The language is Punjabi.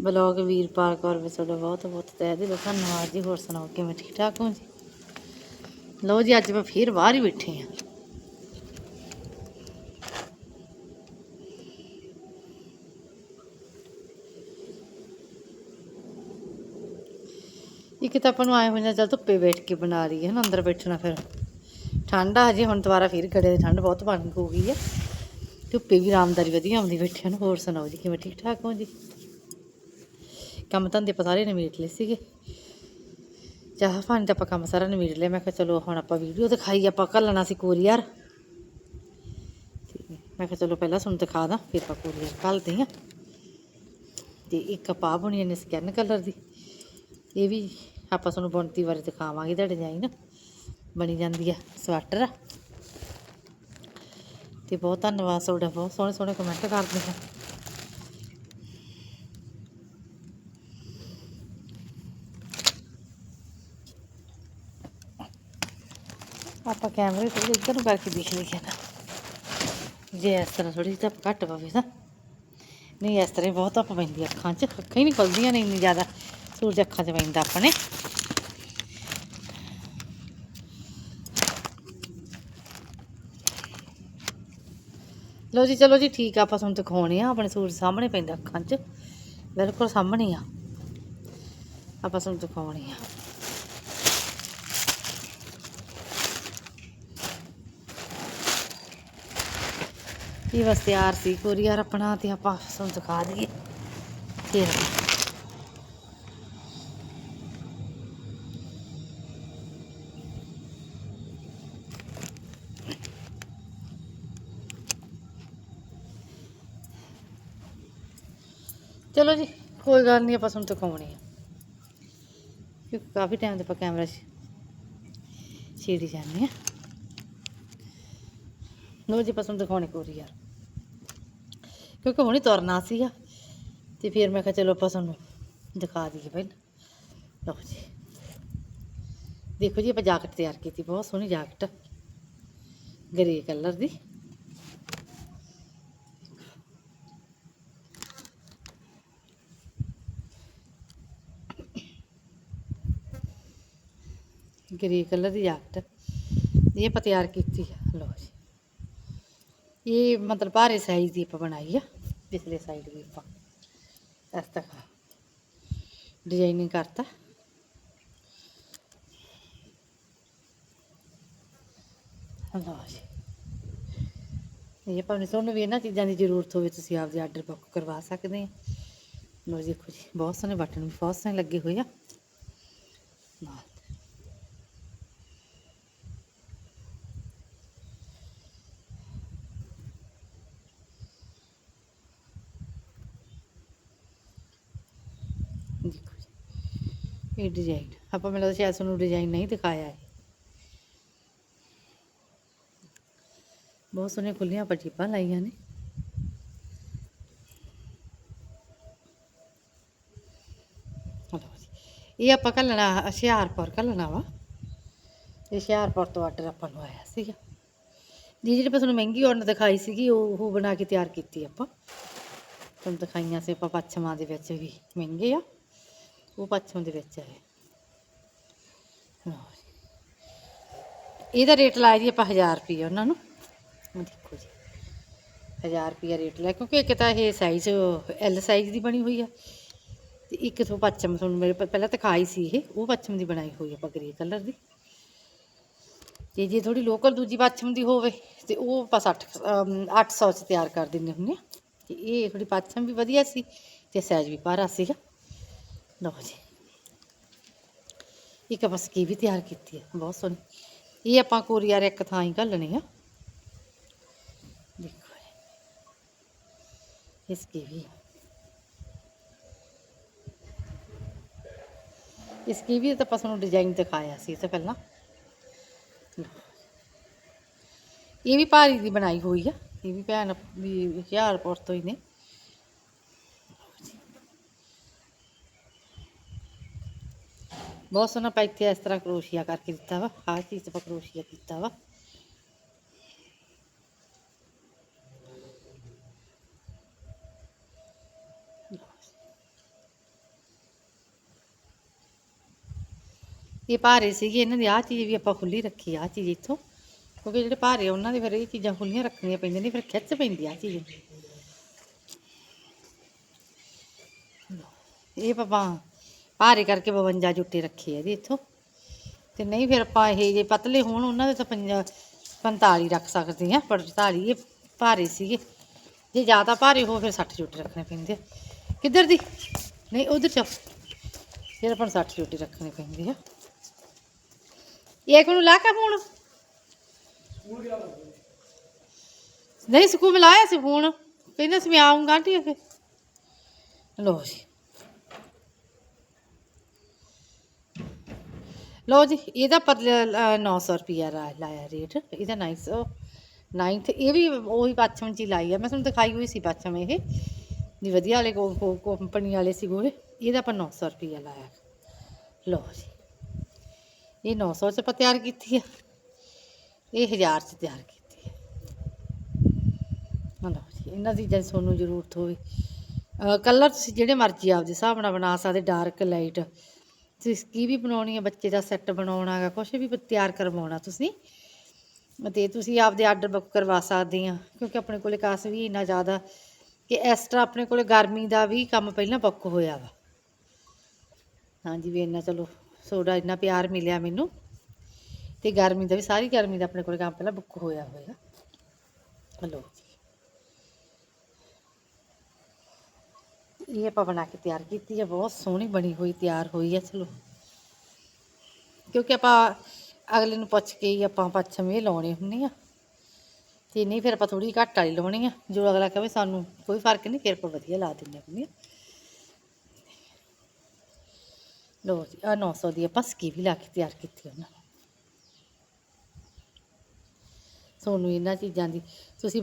ਬਲੌਗ ਵੀਰਪਾਲ ਕੌਰ ਵੀ ਤੁਹਾਡਾ ਬਹੁਤ ਬਹੁਤ ਤਹਿ ਦਿਲੋਂ ਧੰਨਵਾਦ ਜੀ। ਹੋਰ ਸੁਣਾਓ, ਕਿਵੇਂ ਠੀਕ ਠਾਕ ਹੋ ਜੀ? ਲਓ ਜੀ, ਅੱਜ ਮੈਂ ਫੇਰ ਬਾਹਰ ਹੀ ਬੈਠੀ ਆ ਇੱਕ ਤਾਂ ਆਪਾਂ ਨੂੰ ਆਏ ਹੋਈਆਂ ਚੱਲ ਧੁੱਪੇ ਬੈਠ ਕੇ ਬਣਾ ਰਹੀ ਹੈ ਨਾ ਅੰਦਰ ਬੈਠਣਾ ਫਿਰ। ਠੰਡ ਆ ਹਜੇ, ਹੁਣ ਦੁਬਾਰਾ ਫਿਰ ਗੜੇ ਦੀ ਠੰਡ ਬਹੁਤ ਬਣ ਹੋ ਗਈ ਹੈ। ਧੁੱਪੇ ਵੀ ਆਰਾਮਦਾਰੀ ਵਧੀਆ ਆਉਂਦੀ ਬੈਠਿਆਂ ਨੂੰ। ਹੋਰ ਸੁਣਾਓ ਜੀ, ਕਿਵੇਂ ਠੀਕ ਠਾਕ ਹੋ ਜੀ? ਕੰਮ ਧੰਦੇ ਆਪਾਂ ਸਾਰੇ ਨਿਬੇੜ ਲਏ ਸੀਗੇ। ਚਾਹ ਪਾਣੀ ਤਾਂ ਆਪਾਂ ਕੰਮ ਸਾਰਾ ਨਿਬੇੜ ਲਿਆ। ਮੈਂ ਕਿਹਾ ਚਲੋ ਹੁਣ ਆਪਾਂ ਵੀਡੀਓ ਦਿਖਾਈ, ਆਪਾਂ ਘੱਲਣਾ ਸੀ ਕੋਰੀਅਰ। ਤੇ ਮੈਂ ਕਿਹਾ ਚਲੋ ਪਹਿਲਾਂ ਤੁਹਾਨੂੰ ਦਿਖਾ ਦਾਂ, ਫਿਰ ਆਪਾਂ ਕੋਰੀਅਰ ਘੱਲਦੇ ਹਾਂ। ਤੇ ਇੱਕ ਪਾ ਬਣੀ ਨੇ ਸਕੈਨ ਕਲਰ ਦੀ। ਇਹ ਵੀ ਆਪਾਂ ਤੁਹਾਨੂੰ ਬੁਣਤੀ ਬਾਰੇ ਦਿਖਾਵਾਂਗੇ ਇਹਦਾ ਡਿਜ਼ਾਈਨ ਬਣੀ ਜਾਂਦੀ ਆ ਸਵੈਟਰ ਆ। ਤੇ ਬਹੁਤ ਧੰਨਵਾਦ ਤੁਹਾਡਾ, ਬਹੁਤ ਸੋਹਣੇ ਸੋਹਣੇ ਕਮੈਂਟ ਕਰਦੇ ਹੋ ਆਪਾਂ ਕੈਮਰੇ ਥੋੜੀ ਇੱਧਰ ਨੂੰ ਕਰਕੇ ਦੇਖ ਲਈਏ ਨਾ ਜੇ ਇਸ ਤਰ੍ਹਾਂ ਥੋੜੀ ਜਿਹੀ ਧੁੱਪ ਘੱਟ ਪਵੇ ਤਾਂ। ਨਹੀਂ, ਇਸ ਤਰ੍ਹਾਂ ਹੀ ਬਹੁਤ ਧੁੱਪ ਪੈਂਦੀ ਅੱਖਾਂ 'ਚ। ਅੱਖਾਂ ਹੀ ਨਹੀਂ ਖੁੱਲਦੀਆਂ ਨੇ ਇੰਨੀ ਜ਼ਿਆਦਾ। ਸੂਰਜ ਅੱਖਾਂ 'ਚ ਪੈਂਦਾ ਆਪਣੇ। ਲੋ ਜੀ, ਚਲੋ ਜੀ, ਠੀਕ ਆ, ਆਪਾਂ ਤੁਹਾਨੂੰ ਦਿਖਾਉਣੇ ਆ। ਆਪਣੇ ਸੂਰਜ ਸਾਹਮਣੇ ਪੈਂਦਾ ਅੱਖਾਂ 'ਚ। ਬਿਲਕੁਲ ਸਾਹਮਣੇ ਆ। ਆਪਾਂ ਤੁਹਾਨੂੰ ਦਿਖਾਉਣੇ ਆ। ਇਹ ਬਸ ਤਿਆਰ ਸੀ ਕੋਰੀਅਰ ਆਪਣਾ ਤੇ ਆਪਾਂ ਤੁਹਾਨੂੰ ਦਿਖਾ ਦਈਏ। ਫਿਰ ਚਲੋ ਜੀ, ਕੋਈ ਗੱਲ ਨਹੀਂ ਆਪਾਂ ਤੁਹਾਨੂੰ ਦਿਖਾਉਣੇ ਆ। ਕਿਉਂਕਿ ਕਾਫੀ ਟਾਈਮ ਤੇ ਆਪਾਂ ਕੈਮਰਾ ਛੇੜੀ ਜਾਂਦੇ ਆ। ਲੋ ਜੀ ਆਪਾਂ ਤੁਹਾਨੂੰ ਦਿਖਾਉਣੇ ਕੋਰੀਅਰ ਕਿਉਂਕਿ ਹੁਣੇ ਤੁਰਨਾ ਸੀਗਾ, ਤੇ ਫਿਰ ਮੈਂ ਕਿਹਾ ਚਲੋ ਆਪਾਂ ਤੁਹਾਨੂੰ ਦਿਖਾ ਦਈਏ ਪਹਿਲਾਂ। ਲਓ ਜੀ। ਦੇਖੋ ਜੀ, ਆਪਾਂ ਜਾਕਟ ਤਿਆਰ ਕੀਤੀ, ਬਹੁਤ ਸੋਹਣੀ ਜਾਕਟ ਗ੍ਰੇ ਕਲਰ ਦੀ। ਗ੍ਰੇ ਕਲਰ ਦੀ ਜਾਕਟ। ਇਹ ਆਪਾਂ ਤਿਆਰ ਕੀਤੀ ਆ। ਲਓ ਜੀ। ਇਹ ਮਤਲਬ ਭਾਰੇ ਸਾਈਜ਼ ਦੀ ਆਪਾਂ ਬਣਾਈ ਆ, ਪਿਛਲੇ ਸਾਈਡ ਵੀ ਆਪਾਂ। ਇਸ ਤੱਕ ਡਿਜ਼ਾਈਨਿੰਗ ਕਰਤਾ। ਲਓ ਜੀ। ਇਹ ਭਾਵੇਂ ਤੁਹਾਨੂੰ ਵੀ ਇਹਨਾਂ ਚੀਜ਼ਾਂ ਦੀ ਜ਼ਰੂਰਤ ਹੋਵੇ, ਤੁਸੀਂ ਆਪਦੇ ਆਰਡਰ ਬੁੱਕ ਕਰਵਾ ਸਕਦੇ ਆ। ਲਓ ਜੀ, ਦੇਖੋ ਜੀ, ਬਹੁਤ ਸੋਹਣੇ ਬਟਨ ਵੀ ਬਹੁਤ ਸੋਹਣੇ ਲੱਗੇ ਹੋਏ ਆ ਨਾਲ ਦੇਖੋ ਜੀ ਇਹ ਡਿਜ਼ਾਈਨ ਆਪਾਂ ਮੈਨੂੰ ਸ਼ਾਇਦ ਤੁਹਾਨੂੰ ਡਿਜ਼ਾਈਨ ਨਹੀਂ ਦਿਖਾਇਆ ਹੈ। ਬਹੁਤ ਸੋਹਣੀਆਂ ਖੁੱਲੀਆਂ ਪਟੀਪਾਂ ਲਾਈਆਂ ਨੇ। ਇਹ ਆਪਾਂ ਘੱਲਣਾ, ਹੁਸ਼ਿਆਰਪੁਰ ਘੱਲਣਾ ਵਾ। ਇਹ ਹੁਸ਼ਿਆਰਪੁਰ ਤੋਂ ਆਰਡਰ ਆਪਾਂ ਨੂੰ ਆਇਆ ਸੀਗਾ। ਜੀ, ਜਿਹੜੀ ਆਪਾਂ ਤੁਹਾਨੂੰ ਮਹਿੰਗੀ ਆਰਡਰ ਦਿਖਾਈ ਸੀਗੀ, ਉਹ ਉਹ ਬਣਾ ਕੇ ਤਿਆਰ ਕੀਤੀ ਆਪਾਂ। ਤੁਹਾਨੂੰ ਦਿਖਾਈਆਂ ਸੀ ਆਪਾਂ ਪੱਛਮਾਂ ਦੇ ਵਿੱਚ ਵੀ। ਮਹਿੰਗੇ ਆ। ਉਹ ਪੱਛਮ ਦੇ ਵਿੱਚ ਹੈ ਲਓ ਇਹਦਾ ਰੇਟ ਲਾਇਆ ਜੀ ਆਪਾਂ 1000 ਰੁਪਏ ਉਹਨਾਂ ਨੂੰ। ਉਹ ਦੇਖੋ ਜੀ। 1000 ਰੁਪਏ ਰੇਟ ਲਾਇਆ ਕਿਉਂਕਿ ਇੱਕ ਤਾਂ ਇਹ ਸਾਈਜ਼ ਐਲ ਸਾਈਜ਼ ਦੀ ਬਣੀ ਹੋਈ ਆ। ਤੇ ਇੱਕ ਤੋਂ ਪੱਛਮ ਤੁਹਾਨੂੰ ਮੇਰੇ ਪ- ਪਹਿਲਾਂ ਦਿਖਾਈ ਸੀ ਇਹ ਉਹ ਪੱਛਮ ਦੀ ਬਣਾਈ ਹੋਈ ਆਪਾਂ ਗ੍ਰੇ ਕਲਰ ਦੀ। ਤੇ ਜੇ ਥੋੜੀ ਲੋਕਲ ਦੂਜੀ ਪੱਛਮ ਦੀ ਹੋਵੇ ਤੇ ਉਹ ਆਪਾਂ 60 ਅਮ, 800 ਚ ਤਿਆਰ ਕਰ ਦਿੰਦੇ ਹੁੰਦੇ ਆ। ਤੇ ਇਹ ਥੋੜੀ ਪੱਛਮ ਵੀ ਵਧੀਆ ਸੀ ਤੇ ਸਾਈਜ਼ ਵੀ ਭਾਰਾ ਸੀਗਾ। ਲਓ ਜੀ। ਇੱਕ ਆਪਾਂ ਸਕੀ ਵੀ ਤਿਆਰ ਕੀਤੀ ਹੈ, ਬਹੁਤ ਸੋਹਣੀ। ਇਹ ਆਪਾਂ ਕੋਰੀਅਰ ਇੱਕ ਥਾਂ ਹੀ ਘੱਲਣੀ ਆ। ਦੇਖੋ ਜੀ। ਇਸ ਕੀ ਵੀ ਇਸ ਕੀ ਵੀ ਤਾਂ ਆਪਾਂ ਤੁਹਾਨੂੰ ਡਿਜ਼ਾਈਨ ਦਿਖਾਇਆ ਸੀ ਇਹ ਪਹਿਲਾਂ। ਇਹ ਵੀ ਭਾਰੀ ਦੀ ਬਣਾਈ ਹੋਈ ਆ। ਇਹ ਵੀ ਭੈਣ ਵੀ ਹੁਸ਼ਿਆਰਪੁਰ ਤੋਂ ਹੀ ਨੇ। ਬਹੁਤ ਸੋਹਣਾ ਪਾਈਪ ਤੇ ਇਸ ਤਰ੍ਹਾਂ ਕਰੋਸ਼ੀਆ ਕਰਕੇ ਦਿੱਤਾ ਵਾ ਆਹ ਚੀਜ਼ ਤੇ ਕਰੋਸ਼ੀਆ ਕੀਤਾ ਵਾ। ਇਹ ਭਾਰੇ ਸੀਗੇ, ਇਹਨਾਂ ਦੀ ਆਹ ਚੀਜ਼ ਵੀ ਆਪਾਂ ਖੁੱਲੀ ਰੱਖੀ, ਆਹ ਚੀਜ਼ ਇੱਥੋਂ। ਕਿਉਂਕਿ ਜਿਹੜੇ ਭਾਰੇ ਉਹਨਾਂ ਦੇ ਫਿਰ ਇਹ ਚੀਜ਼ਾਂ ਖੁੱਲੀਆਂ ਰੱਖਣੀਆਂ ਪੈਂਦੀਆਂ ਨੇ, ਫਿਰ ਖਿੱਚ ਪੈਂਦੀ ਆ ਚੀਜ਼। ਇਹ ਪਪਾ ਭਾਰੇ ਕਰਕੇ 52 ਜੁੱਟੇ ਰੱਖੇ ਹੈ ਜੀ ਇੱਥੋਂ। ਤੇ ਨਹੀਂ ਫਿਰ ਆਪਾਂ ਇਹ ਜੇ ਪਤਲੇ ਹੋਣ, ਉਹਨਾਂ ਦੇ ਤਾਂ ਪੰਜਾ 45 ਰੱਖ ਸਕਦੇ ਆ 45 ਇਹ ਭਾਰੇ ਸੀਗੇ। ਜੇ ਜ਼ਿਆਦਾ ਭਾਰੇ ਹੋ ਫਿਰ 60 ਜੁੱਟੇ ਰੱਖਣੇ ਪੈਂਦੇ ਆ। ਕਿੱਧਰ ਦੀ? ਨਹੀਂ, ਉਧਰ ਚੱਲ। ਫਿਰ ਆਪਾਂ ਨੂੰ 60 ਜੁੱਟੇ ਰੱਖਣੇ ਪੈਂਦੇ ਆ। ਇਹ ਨੂੰ ਲਾ ਕੇ ਫੋਨ? ਨਹੀਂ, ਸਕੂਲ ਮਿਲਾਇਆ ਸੀ ਫੋਨ। ਕਹਿੰਦਾ ਸੀ ਮੈਂ ਆਉਂਗਾ ਆਂਟੀ ਅਖੇ ਲੋ ਜੀ। ਲਓ ਜੀ, ਇਹਦਾ ਪਤਲਾ 900 ਰੁਪਿਆ ਲਾਇਆ ਰੇਟ, ਇਹਦਾ 900 9th ਇਹ ਵੀ ਉਹੀ ਪੱਛਮ ਚ ਹੀ ਲਾਈ ਆ। ਮੈਂ ਤੁਹਾਨੂੰ ਦਿਖਾਈ ਹੋਈ ਸੀ ਪੱਛਮ ਇਹ, ਵੀ ਵਧੀਆ ਵਾਲੇ ਕੰਪਨੀ ਵਾਲੇ ਸੀ ਗੋਰੇ ਇਹਦਾ ਆਪਾਂ 900 ਰੁਪਿਆ ਲਾਇਆ। ਲਓ ਜੀ, ਇਹ 900 ਚ ਆਪਾਂ ਤਿਆਰ ਕੀਤੀ ਆ। ਇਹ 1000 ਚ ਤਿਆਰ ਕੀਤੀ ਹੈ ਲਓ ਜੀ, ਇਹਨਾਂ ਦੀ ਜੇ ਤੁਹਾਨੂੰ ਜ਼ਰੂਰਤ ਹੋਵੇ। ਕਲਰ ਤੁਸੀਂ ਜਿਹੜੇ ਮਰਜ਼ੀ ਆਪਦੇ ਹਿਸਾਬ ਨਾਲ ਬਣਾ ਸਕਦੇ ਡਾਰਕ ਲਾਈਟ ਤੁਸੀਂ ਵੀ ਬਣਾਉਣੀ ਹੈ ਬੱਚੇ ਦਾ ਸੈੱਟ ਬਣਾਉਣਾ ਹੈਗਾ ਕੁਛ ਵੀ ਤਿਆਰ ਕਰਵਾਉਣਾ ਤੁਸੀਂ। ਤੇ ਤੁਸੀਂ ਆਪਦੇ ਆਰਡਰ ਬੁੱਕ ਕਰਵਾ ਸਕਦੇ ਆ, ਕਿਉਂਕਿ ਆਪਣੇ ਕੋਲੇ ਕਾਸ ਵੀ ਇੰਨਾ ਜ਼ਿਆਦਾ ਕਿ ਐਕਸਟਰਾ ਆਪਣੇ ਕੋਲੇ ਗਰਮੀ ਦਾ ਵੀ ਕੰਮ ਪਹਿਲਾਂ ਬੁੱਕ ਹੋਇਆ ਵਾ। ਹਾਂਜੀ ਵੀ ਇੰਨਾ ਚਲੋ, ਸੋਡਾ ਇੰਨਾ ਪਿਆਰ ਮਿਲਿਆ ਮੈਨੂੰ, ਤੇ ਗਰਮੀ ਦਾ ਵੀ, ਸਾਰੀ ਗਰਮੀ ਦਾ ਆਪਣੇ ਕੋਲੇ ਕੰਮ ਪਹਿਲਾਂ ਬੁੱਕ ਹੋਇਆ ਹੋਇਆ। ਹਲੋ। ਇਹ ਆਪਾਂ ਬਣਾ ਕੇ ਤਿਆਰ ਕੀਤੀ ਹੈ ਬਹੁਤ ਸੋਹਣੀ ਬਣੀ ਹੋਈ, ਤਿਆਰ ਹੋਈ ਹੈ ਚਲੋ। ਕਿਉਂਕਿ ਆਪਾਂ ਅਗਲੇ ਨੂੰ ਪੁੱਛ ਕੇ ਹੀ ਆਪਾਂ ਪੱਛਮ ਲਾਉਣੇ ਹੁੰਦੇ ਆ। ਤੇ ਨਹੀਂ, ਫਿਰ ਆਪਾਂ ਥੋੜੀ ਘੱਟ ਵਾਲੀ ਲਾਉਣੀ ਆ, ਜੋ ਅਗਲਾ ਕਹੇ ਸਾਨੂੰ ਕੋਈ ਫ਼ਰਕ ਨਹੀਂ, ਫਿਰ ਆਪਾਂ ਵਧੀਆ ਲਾ ਦਿੰਦੇ ਹੁੰਦੇ ਆ ਲੋ ਜੀ ਆ 900 ਦੀ ਆਪਾਂ ਸਕੀ ਵੀ ਲਾ ਕੇ ਤਿਆਰ ਕੀਤੀ ਉਹਨਾਂ ਨੂੰ। ਤੁਹਾਨੂੰ ਇਹਨਾਂ ਚੀਜ਼ਾਂ ਦੀ, ਤੁਸੀਂ